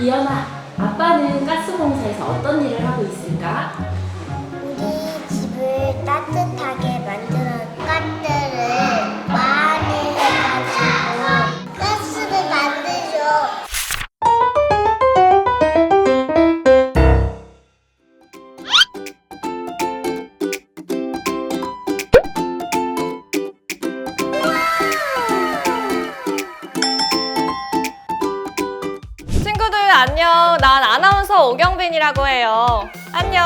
이연아, 아빠는 가스공사에서 어떤 일을 하고 있을까? 오경빈이라고 해요. 안녕.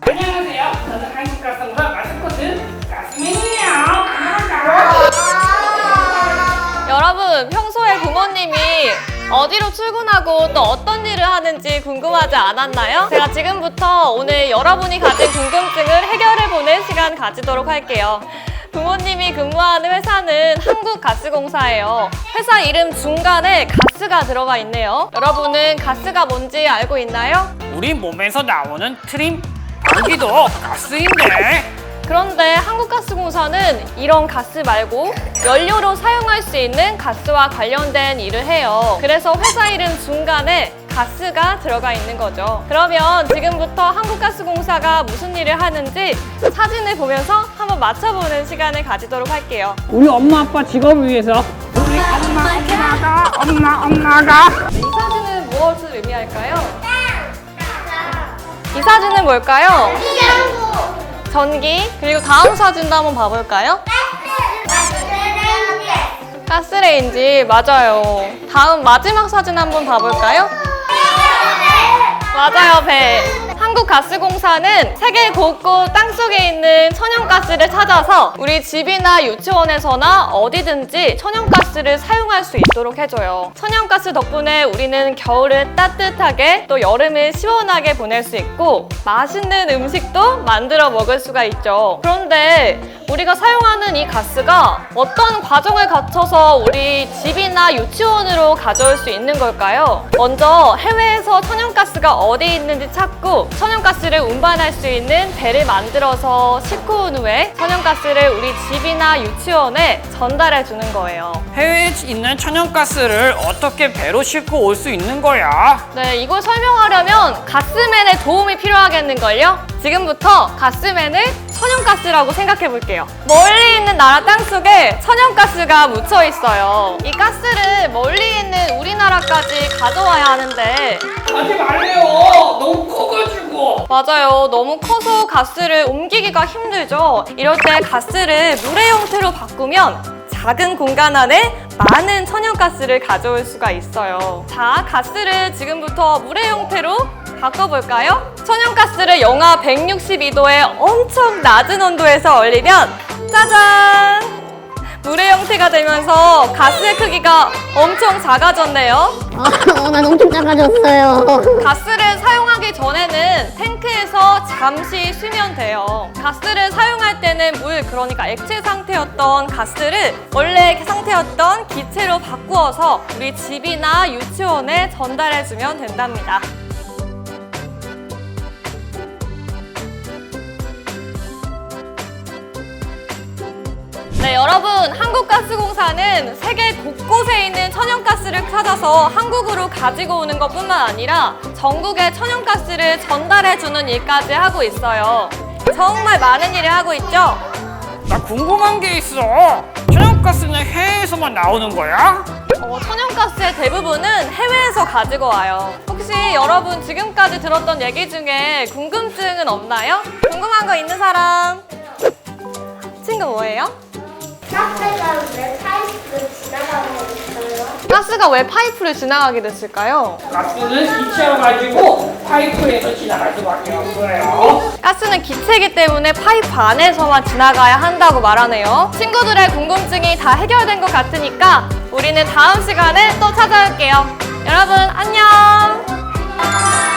안녕하세요. 저는 한국 가성과 마스코트 가스민이에요. 반갑습니다. 여러분, 평소에 부모님이 어디로 출근하고 또 어떤 일을 하는지 궁금하지 않았나요? 제가 지금부터 오늘 여러분이 가진 궁금증을 해결해보는 시간 가지도록 할게요. 부모님이 근무하는 회사는 한국가스공사예요. 회사 이름 중간에 가스가 들어가 있네요. 여러분은 가스가 뭔지 알고 있나요? 우리 몸에서 나오는 트림 여기도 가스인데 그런데 한국가스공사는 이런 가스 말고 연료로 사용할 수 있는 가스와 관련된 일을 해요. 그래서 회사 이름 중간에 가스가 들어가 있는 거죠. 그러면 지금부터 한국가스공사가 무슨 일을 하는지 사진을 보면서 한번 맞춰보는 시간을 가지도록 할게요. 우리 엄마 아빠 직업을 위해서 우리 엄마 엄마가 엄마 엄마가 이 사진은 무엇을 의미할까요? 이 사진은 뭘까요? 전기. 그리고 다음 사진도 한번 봐볼까요? 가스레인지 맞아요. 다음 마지막 사진 한번 봐볼까요? 맞아요, 배. 한국가스공사는 세계 곳곳 땅속에 있는 천연가스를 찾아서 우리 집이나 유치원에서나 어디든지 천연가스를 사용할 수 있도록 해줘요. 천연가스 덕분에 우리는 겨울을 따뜻하게 또 여름을 시원하게 보낼 수 있고 맛있는 음식도 만들어 먹을 수가 있죠. 그런데 우리가 사용하는 이 가스가 어떤 과정을 거쳐서 우리 집이나 유치원으로 가져올 수 있는 걸까요? 먼저 해외에서 천연가스가 어디 있는지 찾고 천연가스를 운반할 수 있는 배를 만들어서 싣고 온 후에 천연가스를 우리 집이나 유치원에 전달해 주는 거예요. 해외에 있는 천연가스를 어떻게 배로 싣고 올 수 있는 거야? 네, 이걸 설명하려면 가스맨의 도움이 필요하겠는걸요? 지금부터 가스맨을 천연가스라고 생각해 볼게요. 멀리 있는 나라 땅속에 천연가스가 묻혀 있어요. 이 가스를 멀리 있는 우리나라까지 가져와야 하는데 하지 말래요. 너무 커가지고. 맞아요. 너무 커서 가스를 옮기기가 힘들죠. 이럴 때 가스를 물의 형태로 바꾸면 작은 공간 안에 많은 천연가스를 가져올 수가 있어요. 자, 가스를 지금부터 물의 형태로 바꿔볼까요? 천연가스를 영하 162도의 엄청 낮은 온도에서 얼리면 짜잔! 물의 형태가 되면서 가스의 크기가 엄청 작아졌네요. 아, 난 엄청 작아졌어요. 가스를 사용하기 전에는 탱크에서 잠시 쉬면 돼요. 가스를 사용할 때는 물, 그러니까 액체 상태였던 가스를 원래 상태였던 기체로 바꾸어서 우리 집이나 유치원에 전달해주면 된답니다. 네, 여러분, 한국가스공사는 세계 곳곳에 있는 천연가스를 찾아서 한국으로 가지고 오는 것 뿐만 아니라 전국에 천연가스를 전달해주는 일까지 하고 있어요. 정말 많은 일을 하고 있죠? 나 궁금한 게 있어. 천연가스는 해외에서만 나오는 거야? 어, 천연가스의 대부분은 해외에서 가지고 와요. 혹시 여러분 지금까지 들었던 얘기 중에 궁금증은 없나요? 궁금한 거 있는 사람? 친구 뭐예요? 가스가 왜 파이프를 지나가고 있어요? 가스가 왜 파이프를 지나가게 됐을까요? 가스는 기체여가지고 파이프에서 지나갈 수밖에 없어요. 가스는 기체이기 때문에 파이프 안에서만 지나가야 한다고 말하네요. 친구들의 궁금증이 다 해결된 것 같으니까 우리는 다음 시간에 또 찾아올게요. 여러분 안녕!